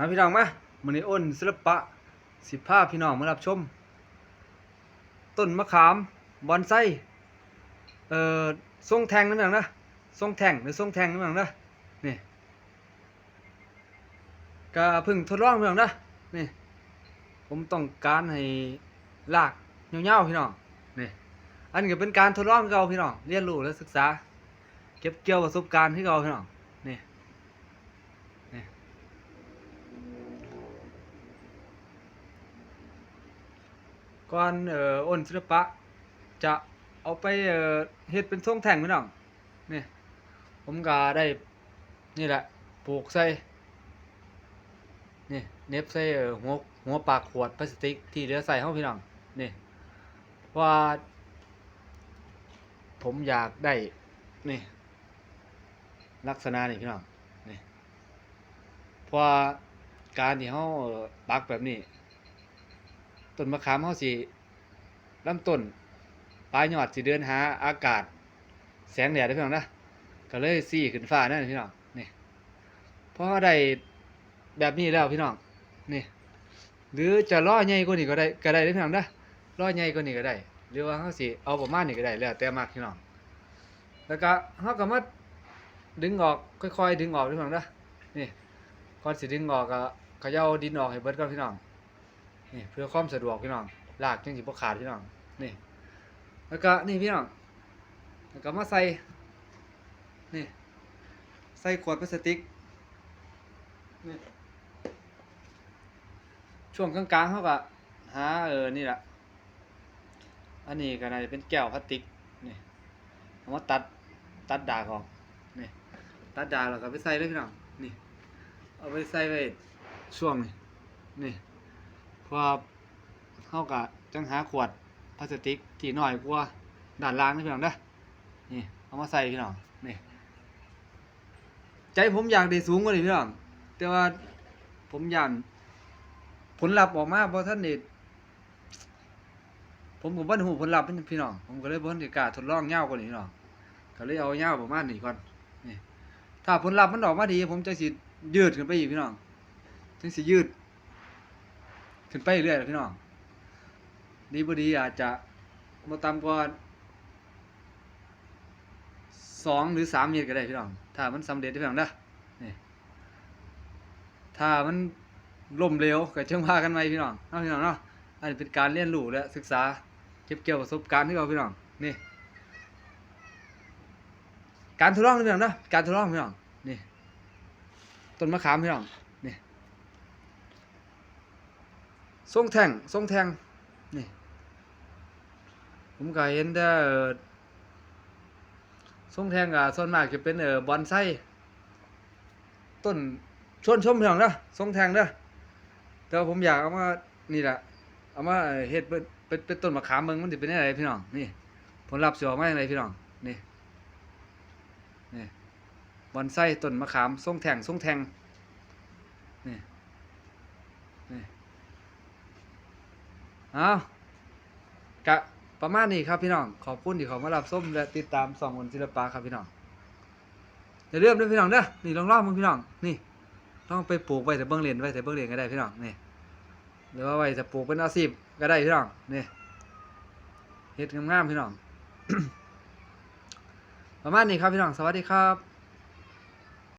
มาพี่น้องมามื้อนี้อ้นศิลปะสิพาพี่น้องมารับชม ต้นมะขามบอนไซเอ่อทรงแทงนั่นเองนะทรงแทงหรือทรงแทงนั่นเองนะนี่ก็พิ่งทดลองเพียงนะนี่ผมต้องการให้ลากยาวๆพี่น้องนี่อันนี้เป็นการทดลองเก่าพี่น้องเรียนรู้และศึกษา เก็บเกี่ยวประสบการณ์ที่เก่าพี่น้องนี่นี่ ก่อนเอ่ออ้นศิลปะ จะเอาไปเอ่อเฮ็ดเป็นทรงแท่งพี่น้องนี่ผมก็ได้นี่แหละปลูกใส่นี่เน็บใส่เอ่อหัวหัวปากขวดพลาสติกที่เหลือใส่เฮาพี่น้องนี่เพราะว่า ผมอยากได้นี่ลักษณะนี่พี่น้องนี่เพราะการที่เฮาเอ่อปักแบบนี้ ต้นมะขามเฮาสิลำต้นปลายยอดสิเดินหาอากาศ แสงแดดได้พี่น้องนะก็เลยซี่ขึ้นฟ้านั่นพี่น้องนี่พอได้แบบนี้แล้วพี่น้องนี่ หรือจะล่อใหญ่กว่านี้ก็ได้ก็ได้เด้พี่น้องนะล่อใหญ่กว่านี้ก็ได้ หรือว่าเฮาสิเอาประมาณนี้ก็ได้แล้วแต่มากพี่น้องแล้วก็เฮาก็มาดึงออกค่อยๆดึงออกพี่น้องนะนี่ก่อนสิดึงออกก็เขย่าดินออกให้เบิดก่อนพี่น้อง นี่เพื่อความสะดวกพี่น้องลากจังสิบ่ขาดพี่น้องนี่แล้วก็นี่พี่น้องแล้วก็มาใส่นี่ใส่ขวดพลาสติกนี่ช่วงกลางๆเขาก็หาเออนี่แหละอันนี้ก็น่าจะเป็นแก้วพลาสติกนี่เอามาตัดตัดดากออกนี่ตัดดากแล้วก็ไปใส่เลยพี่น้องนี่เอาไปใส่ไว้ช่วงนี้นี่ เพราะว่าเฮาก็จังหาขวดพลาสติกที่น้อยกว่าด้านล่างนี่พี่น้องเด้อนี่เอามาใส่พี่น้องนี่ใจผมอยากได้สูงกว่านี้พี่น้องแต่ว่าผมย่านผลลัพธ์ออกมาบ่ทันได้ผมก็บ่ได้ฮู้ผลลัพธ์เป็นพี่น้อง ผมก็เลยบ่ทันได้กล้าทดลองยากว่านี้พี่น้องก็เลยเอายาวประมาณนี้ก่อนนี่ถ้าผลลัพธ์มันออกมาดี ผมจะสิยืดขึ้นไปอีกพี่น้องจังสิยืด ขึ้นไปเรื่อยๆพี่น้องดีบดีอาจจะมาต่ำกว่าสองหรือสามเมตรก็ได้พี่น้อง ถ้ามันสำเร็จได้พี่น้องนะนี่ถ้ามันล่มเหลวก็เชิงพากันไหมพี่น้องเนาะพี่น้องเนาะอันนี้เป็นการเรียนรู้และศึกษาเก็บเกี่ยวประสบการณ์ที่เราพี่น้องนี่ การทดลองพี่น้องนะการทดลองพี่น้องนี่ต้นมะขามพี่น้องนี่ ทรงแท่งทรงแท่งนี่ผมก็เห็นแต่เออทรงแท่งก็ส่วนมากจะเป็นเอ่อบอนไซต้นชวนชมพี่น้องเด้อทรงแท่งเด้อแต่ผมอยากเอามานี่แหละเอามาเฮ็ดเป็นเป็นเป็นต้นมะขามเบิ่งมันสิเป็นจังไดพี่น้องนี่ผลลัพธ์สิออกมาจังไดพี่น้องนี่นี่บอนไซต้นมะขามทรงแท่งทรงแท่งนี่นี่ เอากะประมาณนี้ครับพี่น้อง ขอบคุณที่เขามารับส้มและติดตามสองคนศิลปะครับพี่น้องอย่าลืมด้วยพี่น้องเด้อนี่ลองลองมึงพี่น้องนี่ต้องไปปลูกไว้แต่เบื้องเรียนไว้แต่เบื้องเรียนก็ได้พี่น้องนี่หรือว่าไว้จะปลูกเป็นอาชีพก็ได้พี่น้องนี่เฮ็ดงามๆพี่น้องประมาณนี้ครับพี่น้องสวัสดีครับ